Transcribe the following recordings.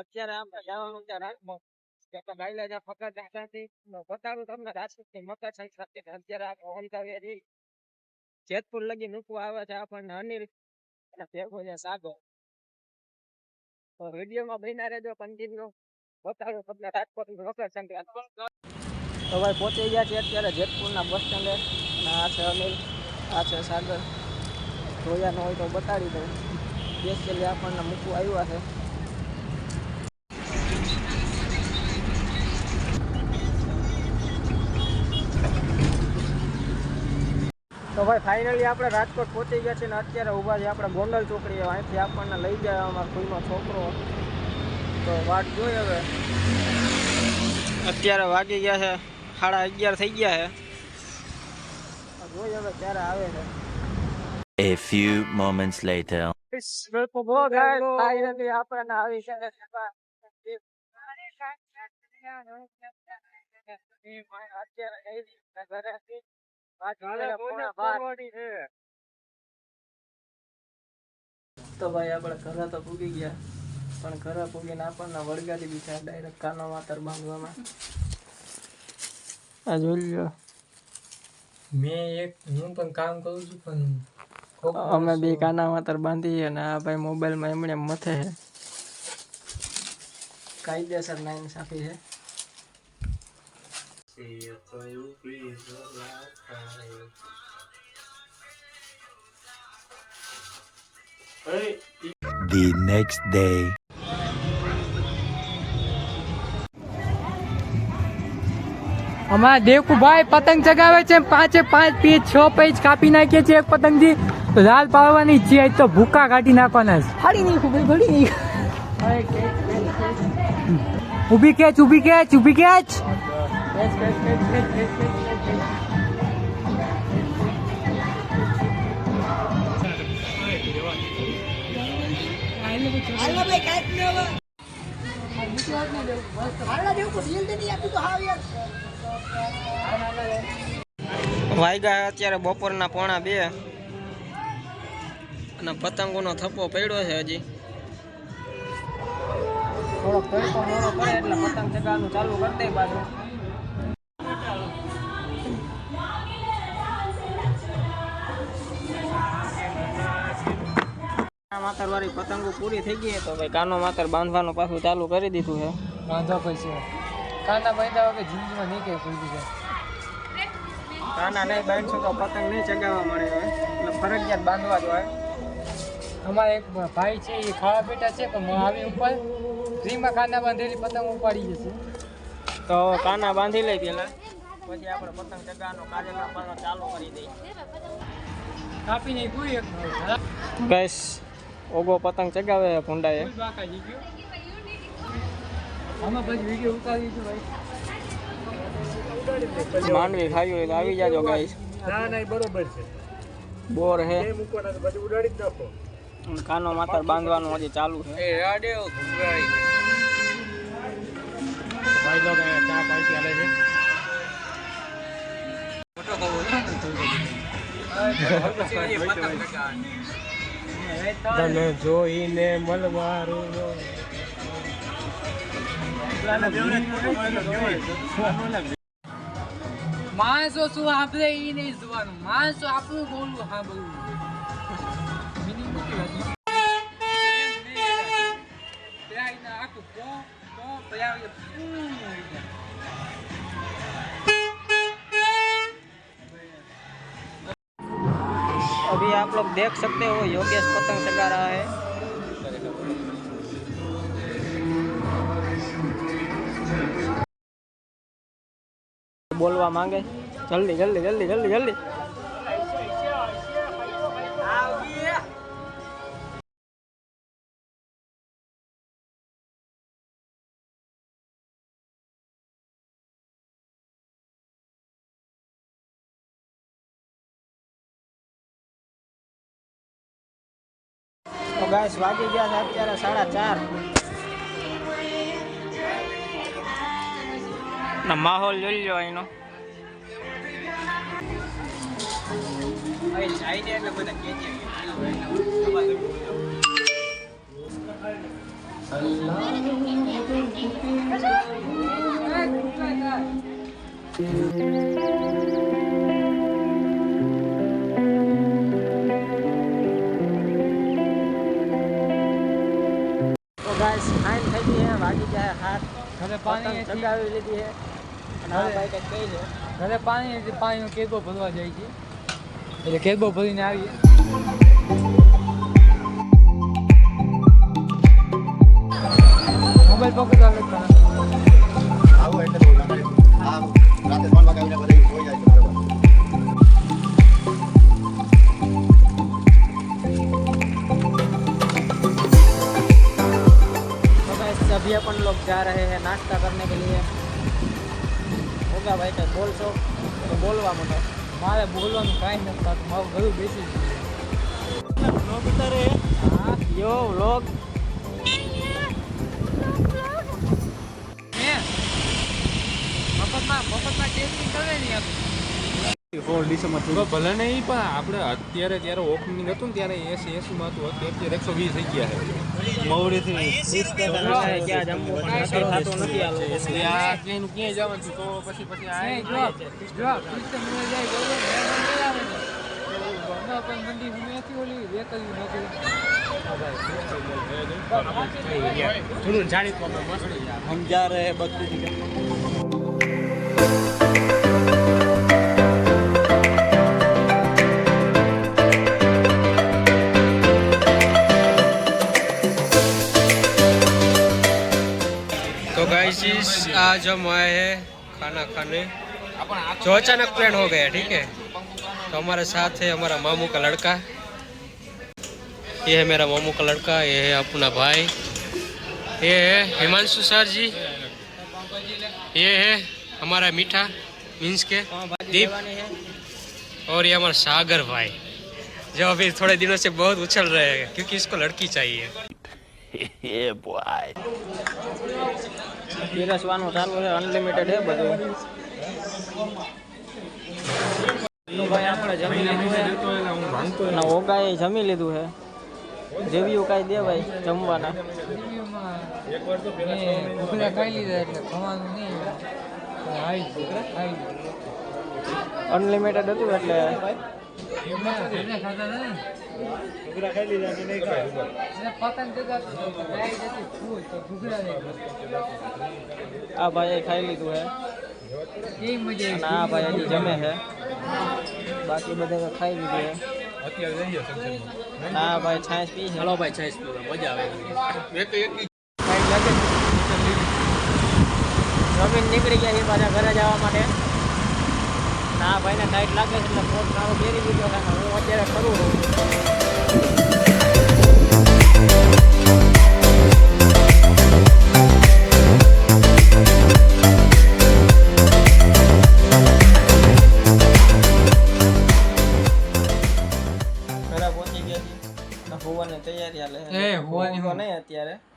અત્યારે આમ જવાનું છે રાજમાં કે તો ગાયલા જ્યાં ફકર દાદાથી તમને રાજકોટની મકર ને અત્યારે આપણે ઓમતાવીએ છીએ જેતપુર લગી મૂકવા આવે છે આપણને અનિલ અને ભેગો છે સાગો. વિડીયોમાં બન્યા રહેજો કન્ટિન્યુ બતાડો તમને રાજકોટ મકર સંક્રાંતિ. તો ભાઈ પહોંચી ગયા છે અત્યારે જેતપુરના બસ સ્ટેન્ડે અને આ છે અનિલ, આ છે સાગર. જોયા ન હોય તો બતાડી દઉં. બેસ આપણને મૂકવું આવ્યા છે. તો ભાઈ ફાઇનલી આપણે રાજકોટ પહોંચી ગયા છે ને અત્યારે ઊભા છે આપણે ગોંડલ ચોકડી અહીંથી આપણને લઈ જાય અમારા કોઈનો છોકરો. તો વાટ જોઈ હવે. અત્યારે વાગી ગયા છે સાડા અગિયાર થઈ ગયા છે. જોઈ હવે ક્યારે આવે છે. A few moments later. Finally આપણને આવી છે તો ભાઈ આપણે ઘરે તો પૂગી ગયા. પણ ઘરે પૂગીને આપણને વળગાડી દીધા ડાયરેક્ટ કાનો માતર બાંધવામાં. આ જોઈ લો મેં એક હું પણ કામ કરું છું પણ અમે બે કાના માતર બાંધીએ અને આ ભાઈ મોબાઈલમાં એમણે મથે છે કાયદેસર નાઈન સાફી છે The next day. અમારા દેવકુભાઈ પતંગ ચગાવે છે પાંચે પાંચ પેજ છ પેજ કાપી નાખીએ છીએ એક પતંગથી તો લાલ પાડવાની છે તો ભૂકા કાઢી નાખવાના છે ફાડી નહીં ખૂબ ફાડી નહીં ઊભી કેચ ઊભી કેચ ઊભી કેચ વાગ્યા અત્યારે બપોરના પોણા બે. અને પતંગોનો થપ્પો પડ્યો છે હજી. થોડોક તડકો મોડો એટલે પતંગ ચગાવવાનું ચાલુ કરી દે બાજુ માતર વાળી પતંગો પૂરી થઈ ગઈ તો ભાઈ કાનો માતર બાંધવાનું પાછું ચાલુ કરી દીધું છે. વાંધો પછી કાના બાંધા વગર જિંદગીમાં નહીં કે કોઈ કાના નહીં બાંધશો તો પતંગ નહીં ચગાવવા મળે હોય એટલે ફરજિયાત બાંધવા જ હોય. અમારા એક ભાઈ છે એ ખાવા બેઠા છે પણ આવી ઉપર ફ્રીમાં બાંધેલી પતંગ ઉપાડી જશે તો કાના બાંધી લઈ પેલા. પછી આપણે પતંગ ચગાવવાનો કાર્યક્રમ પાછો ચાલુ કરી દઈએ. કાપી નહીં કોઈ એક ગેસ ઓગો પતંગ ચગાવે ભૂંડાએ. માંડવી ખાવી હોય તો આવી જાજો ગાઈસ ના ના બરોબર છે બોર હે. ઉડાડી નાખો કાનો માતર બાંધવાનું હજી ચાલુ છે. એ રાડે ભાઈ લોકો ચા પાર્ટી આલે છે. તને જોઈને મળવારું માણસો શું આપણે એ નહીં જોવાનું. માણસો આપણું બોલવું હા आप लोग देख सकते हो योगेश पतंग चगा रहा है बोलवा मांगे जल्दी जल्दी जल्दी जल्दी जल्दी ગાઈસ વાગી ગયા છે અત્યારે સાડા ચાર. ના માહોલ જોઈ લો એનો તો હાથ ઘરે પાણી ચગાવી લીધી છે. અને આ ભાઈ કંઈક કહી છે. ઘરે પાણી પાણીનો કેગો ભરવા જાય છે. એટલે કેગો ભરીને આવીએ. મોબાઈલ પકડતા લગતા બોલવા માટે મારે બોલવાનું કાંઈ નથી થતું. મારું ઘરું બેસી ગયું. બ્લોગ ઉતારે હા, યો બ્લોગ મફતમાં મફતમાં ટેસ્ટિંગ કરે નહીં આપણે ભલે નહીં પણ આપણે અત્યારે જ્યારે ઓપનિંગ હતું ને ત્યારે એસી એસીમાં હતું. અત્યારે એકસો વીસ થઈ ગયા છે. મવડીથી જવાનું તો પછી બધું तो गाइस आज हम आए हैं खाना खाने। जो अचानक प्लान हो गया ठीक है? तो हमारे साथ है हमारा मामू का लड़का। ये है मेरा मामू का लड़का ये है अपना भाई। ये है हिमांशु सर जी। ये है हमारा मीठा मीन्स के दीप। और ये हमारा सागर भाई जो अभी थोड़े दिनों से बहुत उछल रहे हैं क्योंकि इसको लड़की चाहिए। Yeah, boy. પીરસવાનું ચાલુ છે અનલિમિટેડ છે બધું. ભાઈ આપણે જમી લીધું છે. જેવી ઓગાએ જમી લીધું છે. રિવ્યુ કાંઈ દે ભાઈ જમવાના અનલિમિટેડ લીધા એટલે ખવાનું નહીં પણ આવી જ ગયું, ખાઈ લીધું. અનલિમિટેડ હતું એટલે એમને- એમને ખાધા નહીં. એને પતંગ જગા લાઈટ હતી ફૂલ, તો ભૂખડા નહીં. આ ભાઈએ ખાઈ લીધું છે કેવી મજા અને આવી આ ભાઈ હજી જમે છે બાકી બધે તો ખાઈ લીધું છે અત્યારે જઈએ સંસદમાં અને આ ભાઈ છાશ પી છે ચલો ભાઈ છાશ પીવા મજા આવે કાંઈક લાગે જમીન નીકળી ગયા છે પાછા ઘરે જવા માટે અને આ ભાઈને ટાઈટ લાગે છે એટલે ફોન સારો પહેરી દીધો હું અત્યારે કરું છું.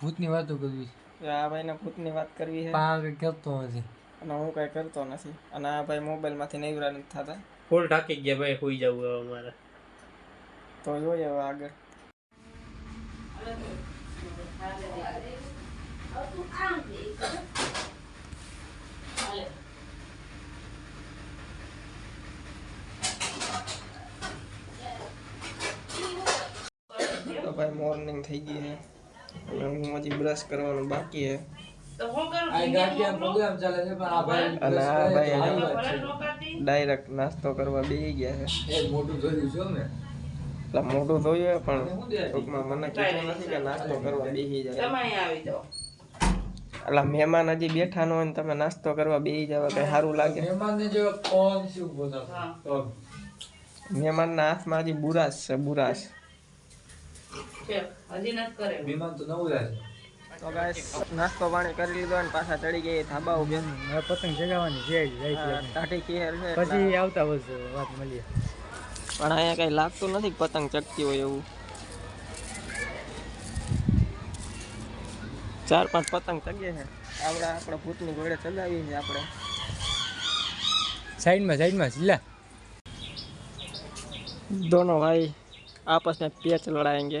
ભૂતની વાતો કરવી આ ભાઈને ભૂતની વાત કરવી છે. આગળ કરતો નથી અને હું કઈ કરતો નથી. અને આ ભાઈ મોબાઈલમાંથી નવરા નથી થતા. ફૂલ ઢાંકી ગયા ભાઈ હોઈ જવું હવે અમારે. તો જોઈએ હવે આગળ. તો ભાઈ મોર્નિંગ થઈ ગઈ છે. હું હજી બ્રશ કરવાનું બાકી છે. આ ગાંઠિયા પ્રોગ્રામ ચાલે છે પણ આ ભાઈ અને આ ભાઈ આવ્યા જ છે. ડાયરેક્ટ નાસ્તો કરવા બેસી ગયા છે. મોટું જોયું છે પણ ટૂંકમાં મને કીધું નથી કે નાસ્તો કરવા બેસી જાય. એટલે મહેમાન હજી બેઠા ન હોય ને તમે નાસ્તો કરવા બેસી જાવ કઈ સારું લાગે? તો. મહેમાનના હાથમાં હજી બુરાશ છે બુરાશ. મહેમાન તો નવું રહે તો ગાઈસ નાસ્તો પાણી કરી લીધો અને પાછા ચડી ગયા ધાબા ઉભે પતંગ જગાવવાની છે ટાટી કેર છે પછી આવતા વર્ષે વાત મળીએ. પણ અહીંયા કઈ લાગતું નથી પતંગ ચકતી હોય એવું. ચાર પાંચ પતંગ ચગે છે. આપણે આપણા ભૂતની ગોળે ચગાવીએ છીએ આપણે. સાઈડમાં સાઈડમાં જિલ્લા દોનો ભાઈ આપસ મેં પેચ લડાએંગે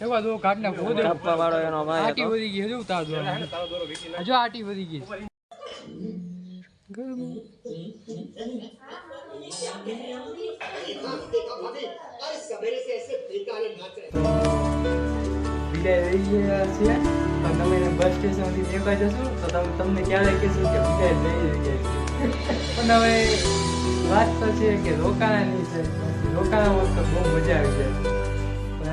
એવા દો ના નાખો કાપવા વાળો એનો ભાઈ આટી વધી ગઈ હજુ ઉતાર દો હજુ આટી વધી ગઈ. વિદાય લઈ ગયા છે તમે બસ સ્ટેશનથી લેવા જશો તો તમે તમને ક્યારે કહેશું કે વિદાય પણ હવે વાત તો છે કે રોકાણાની છે રોકાણા તો બહુ મજા આવી જાય.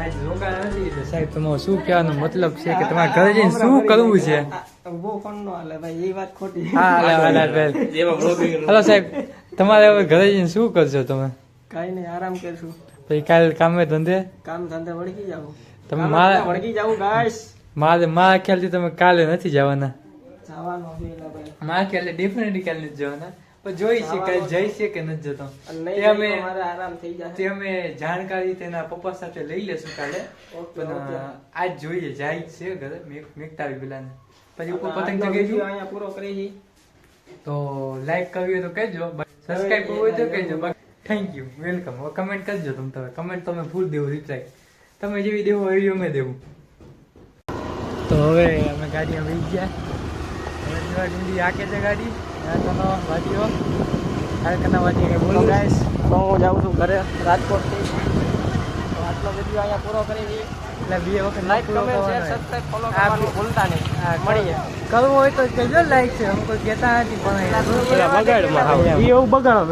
સાહેબ તમારો શું કહેવાનો મતલબ છે કે તમારે ઘરે જઈને શું કરવું છે? હાલે સાહેબ તમારે હવે ઘરે જઈને શું કરશો તમે? કઈ નહીં આરામ કરશું. પછી કાલે કામે ધંધે? કામ ધંધે વળગી જાવ તમે મારા વળગી જાવ ગાઈસ મારે મારા ખ્યાલથી તમે કાલે નથી જવાના. જવાનું છે એટલે ભાઈ. મારા ખ્યાલ ડેફિનેટલી કાલે નથી જવાના. જોઈ છે કાલે જઈ છે કે નથી જતો? તે અમે આરામ થઈ તે અમે જાણકારી તેના પપ્પા સાથે લઈ લેશું કાલે. આજ જોઈએ જાય છે ઘરે. મેકતાવી પેલાને. પછી ઉપર પતંગ video અહીંયા પૂરો કરી. તો લાઈક કરવી તો કહેજો. સબસ્ક્રાઇબ કરવું હોય તો કહેજો. થેન્ક યુ વેલકમ હવે કમેન્ટ કરજો તમે તમે કમેન્ટ તમે ફૂલ દેવું રિપ્લાય તમે જેવી દેવો એવી અમે દેવું. તો હવે અમે ગાડીમાં બેસી ગયા. આકે છે ગાડી. તો હું જાઉં છું ઘરે રાજકોટથી. તો આટલો વીડિયો અહીંયા પૂરો કરી દઈએ. એટલે બે વખત like comment share subscribe follow કરવાનું ભૂલતા નહીં. મળીએ. કરવું હોય તો કહેજો લાઈક છે. અમુક કોઈ કહેતા નથી પણ બગાડમાં એમ. એવું બગાડો.